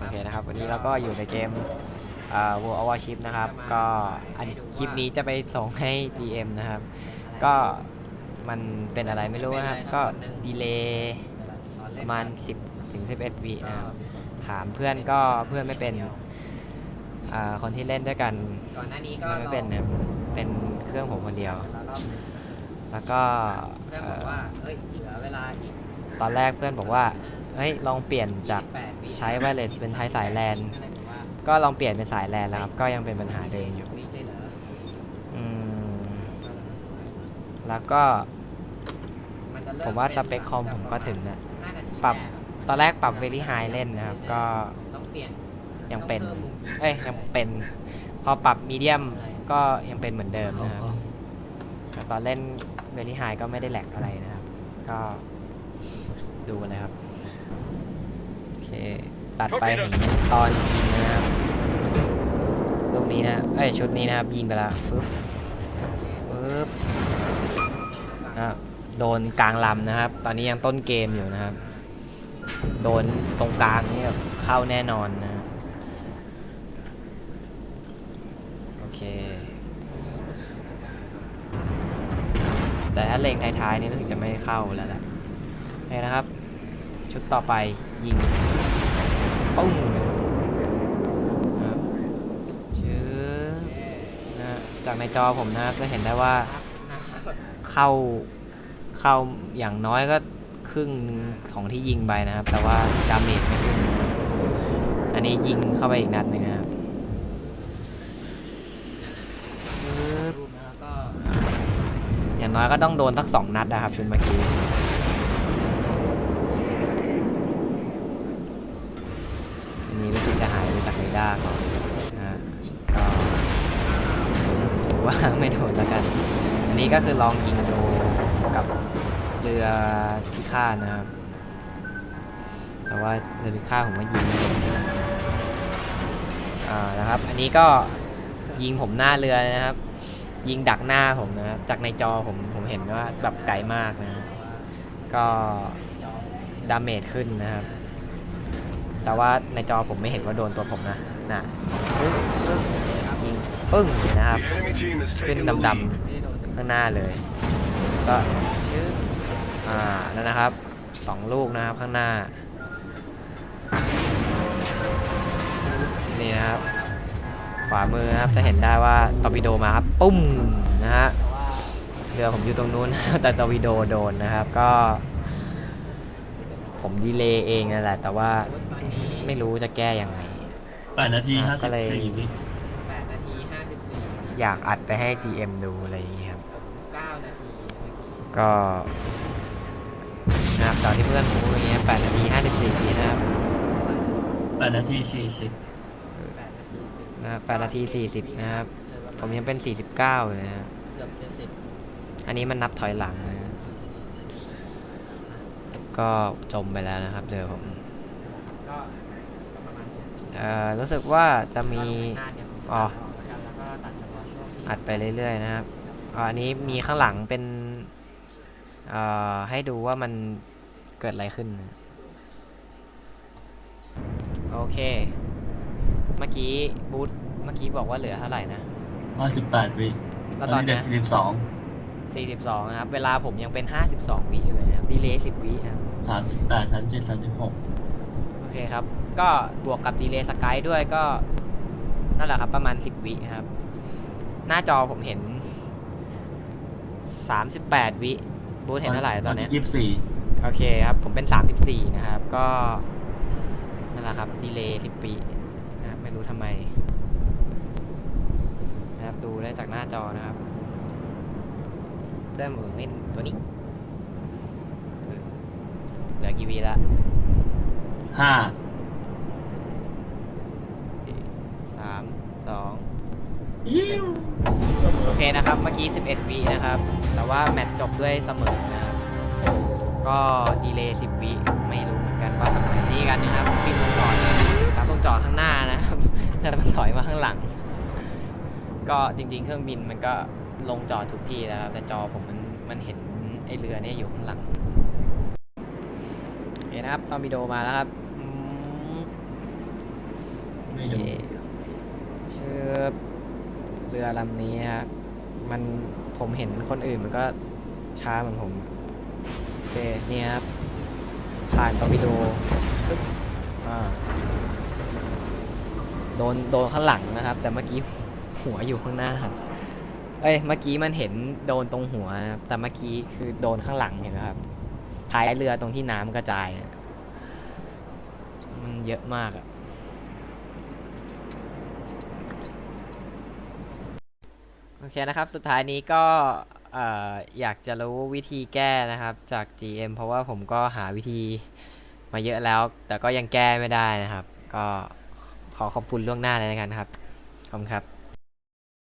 โอเคนะครับ วันนี้เราก็อยู่ในเกมเอ่อ World of Warship นะครับ ก็อันคลิปนี้จะไปส่งให้ GM นะครับ ก็มันเป็นอะไรไม่รู้นะครับ ก็ดีเลย์ประมาณ 10ถึง11วินะครับ ถามเพื่อนก็เพื่อนไม่เป็นอ่าคนที่เล่นด้วยกันก่อนหน้านี้ก็มันไม่เป็นนะครับเป็นเครื่องผมคนเดียวรอบหนึ่งแล้วก็เพื่อนเอ่บอกอว่าเอ้ยเหลือเวลาอีกตอนแรกเพื่อนบอกว่า เฮ้ยลองเปลี่ยนจาก8วิใช้ไวเลสเป็นใช้สายแลนก็เลยบอกว่าก็ลองเปลี่ยนเป็นสายแลนแล้วครับ ก็ยังเป็นปัญหาเดิมอยู่วิเลยเหรออืมแล้วก็มันจะเริ่ผมว่าสเปคคอมผมก็ถึงนะห้านาทีปรับแกตอนแรกปรับ very high เล่นนะครับ ก็ต้องเปลี่ยนยังเป็นต้องพิ่มมุมยิงเอ้ยยังเป็น พอปรับมีเดียมก็ยังเป็นเหมือนเดิมนะครับแต่ตอนเล่น very high ก็ไม่ได้แหลกอะไรนะครับ ก็ดูกันเลยครับโอ เคตัดไปถึงตอนยิงนะครับลูกนี้นะเอ้ยชุดนี้นะครับยิงไปแล้วปึ๊บปึ๊บอะโดนกลางลำนะครับ ตอนนี้ยังต้นเกมอยู่นะครับ โดนตรงกลางนี่แบบเข้าแน่นอนนะโอเค แต่ถ้าเล็งท้ายๆนี่รู้สึกจะไม่เข้าแล้วแหละโอเคนะครับ ชุดต่อไปยิง ปุ้งนะครับชื่อนะจากในจอผมนะครับก็เห็นได้ว่าเข้าเข้าอย่างน้อยก็ครึ่งของที่ยิงไปนะครับ แต่ว่าดาเมจไม่ขึ้น อันนี้ยิงเข้าไปอีกนัดหนึ่งนะครับอย่างน้อยก็ต้องโดนสักสองนัดนะครับชุดเมื่อกี้ ดาก่อนนะฮะก็ถือว่าไม่โดนแล้วกัน อันนี้ก็คือลองยิงดูกับเรือพิฆาตนะครับ แต่ว่าเรือพิฆาตผมว่ายิงไม่โดนอ่านะครับ อันนี้ก็ยิงผมหน้าเรือนะครับ ยิงดักหน้าผมนะครับจากในจอผมผมเห็นว่าแบบไกลมากนะ ก็ดาเมจขึ้นนะครับ แต่ว่าในจอผมไม่เห็นว่าโดนตัวผมนะนะยิงปึ้งนะครับ ขึ้นดำๆข้างหน้าเลย ก็อ่านั่นนะครับสองลูกนะครับข้างหน้า นี่นะครับ ขวามือนะครับจะเห็นได้ว่าตอร์ปิโดมาครับปุ้มนะฮะเรือผมอยู่ตรงนู้น แต่ตอร์ปิโดโดนนะครับก็ ผมดีเลย์เองนั่นแหละแต่ว่า ไม่รู้จะแก้ยังไง แปดนาทีอะห้าก็สิบเลย สี่วิแปดนาทีห้าสิบสี่อยากอัดไปให้ GM ดูอะไรอย่างเงี้ยครับ เก้านาทีเมื่อกี้ก็นะครับตอนที่เพื่อนผมพูดอย่างเงี้ย8นาที54วินะครับแปดนาทีสี่สิบแปดนาทีสิบนะครับ8นาที40นะครับ ผมยังเป็น 49เลยนะครับเกือบจะสิบอันนี้มันนับถอยหลังนะก็จมไปแล้วนะครับเรือผมก็ประมาณสิบ เอ่อรู้สึกว่าจะมีหน้าเนี่ยอ๋อแล้วก็ตัดเฉพาะช่วงที่อัดไปเรื่อยๆนะครับอ่าอันนี้มีข้างหลังเป็นเอ่อให้ดูว่ามันเกิดอะไรขึ้นนะโอเค เมื่อกี้บูธเมื่อกี้บอกว่าเหลือเท่าไหร่นะห้าสิบแปดวิแล้วตตออนนนี้เนี้เด็ยกสี่สิบสอง42นะครับ เวลาผมยังเป็น52วิอยู่เลยนะครับดีเลย์10วินะครับสามสิบแปดสามเจ็ดสามสิบหกโอ เคครับ ก็บวกกับดีเลย์สกายด้วยก็นั่นแหละครับประมาณ 10 วิครับ หน้าจอผมเห็น 38 วิบูธเห็นเท่าไหร่ตอนเนี้ยยี่สิบสี่โอเคครับ ผมเป็น 34 นะครับ ก็นั่นแหละครับดีเลย์10ปีนะครับไม่รู้ทำไมนะครับดูได้จากหน้าจอนะครับเพื่อนผมเล่นตัวนี้เหลือกี่วีละ ห้าสามสองยิ้วโอเคนะครับ เมื่อกี้ 11วินะครับ แต่ว่าแมตช์จบด้วยเสมอนะครับก็ดีเลย์10วิไม่รู้เหมือนกันว่าทำไมนี่กันนะครับปิดวงจอดครับวงจอดข้างหน้านะครับแต่มันถอยมาข้างหลัง ก็จริง ๆ เครื่องบินมันก็ลงจอดทุกที่แล้วครับแต่จอผมมันมันเห็นไอเรือเนี่ยอยู่ข้างหลัง นะครับตอร์ปิโดมาแล้วครับอืมไม่โอดูเคชื่อเรือลำนี้ครับมันผมเห็นคนอื่นมันก็ช้าเหมือนผมโอเคนี่ครับ ผ่านตอร์ปิโดปึ๊บอ่าโดนโดนข้างหลังนะครับ แต่เมื่อกี้หัวอยู่ข้างหน้าเอ้ยเมื่อกี้มันเห็นโดนตรงหัวนะครับแต่เมื่อกี้คือโดนข้างหลังเห็นไหมครับ ท้ายเรือตรงที่น้ำกระจายอะมันเยอะมากอะโอเคนะครับ สุดท้ายนี้ก็เอ่ออยากจะรู้วิธีแก้นะครับจาก GM เพราะว่าผมก็หาวิธีมาเยอะแล้ว แต่ก็ยังแก้ไม่ได้นะครับ ก็ขอขอบคุณล่วงหน้าเลยนะครับ ขอบคุณครับ